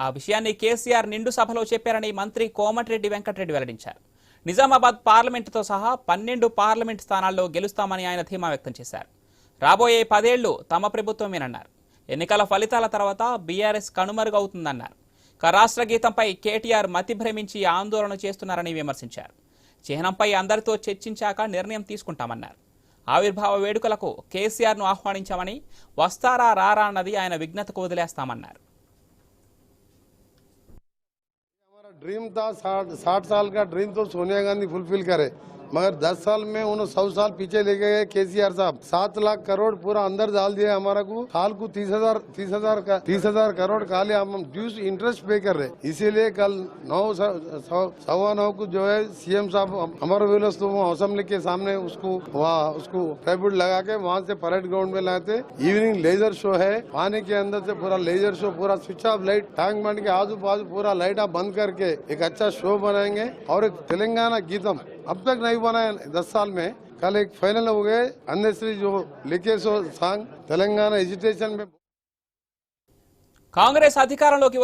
ఆ విషయాన్ని కేసీఆర్ నిండు సభలో చెప్పారని మంత్రి కోమటిరెడ్డి వెంకటరెడ్డి వెల్లడించారు. నిజామాబాద్ పార్లమెంటుతో సహా పన్నెండు పార్లమెంట్ స్థానాల్లో గెలుస్తామని ఆయన ధీమా వ్యక్తం చేశారు. రాబోయే పదేళ్ళు తమ ప్రభుత్వమేనన్నారు. ఎన్నికల ఫలితాల తర్వాత బీఆర్ఎస్ కనుమరుగవుతుందన్నారు. రాష్ట్ర గీతంపై కేటీఆర్ మతి భ్రమించి ఆందోళన చేస్తున్నారని విమర్శించారు. చిహ్నంపై అందరితో చర్చించాక నిర్ణయం తీసుకుంటామన్నారు. ఆవిర్భావ వేడుకలకు కేసీఆర్ను ఆహ్వానించామని వస్తారా రారా అన్నది ఆయన విజ్ఞతకు వదిలేస్తామన్నారు. ड्रीम था साठ साठ साल का ड्रीम तो सोनिया गांधी फुलफिल करे। मगर दस साल में उन्होंने सौ साल पीछे लेके गए के केसीआर साहब। सात लाख करोड़ पूरा अंदर डाल दिया हमारा को। साल को तीस हज़ार तीस हज़ार का, तीस हज़ार करोड़ खाली हम ड्यूस इंटरेस्ट पे कर रहे इसीलिए कल नौ सवा नौ को जो है सीएम साहब हमारे विलस तो असेंबली के सामने उसको, वहाँ, उसको ट्राइब्यूट लगा के वहाँ से परेड ग्राउंड में लाए थे। इवनिंग लेजर शो है। पानी के अंदर से पूरा लेजर शो पूरा स्विच ऑफ़ लाइट टैंक बन के आजू बाजू पूरा लाइट बंद करके एक अच्छा शो बनाएँगे। और एक तेलंगाना गीतम अब तक नहीं बनाया दस साल में कल एक फाइनल हो गए अन्यश्री जो लिखे सो सॉन्ग तेलंगाना एजुटेशन में కాంగ్రెస్ అధికారంలోకి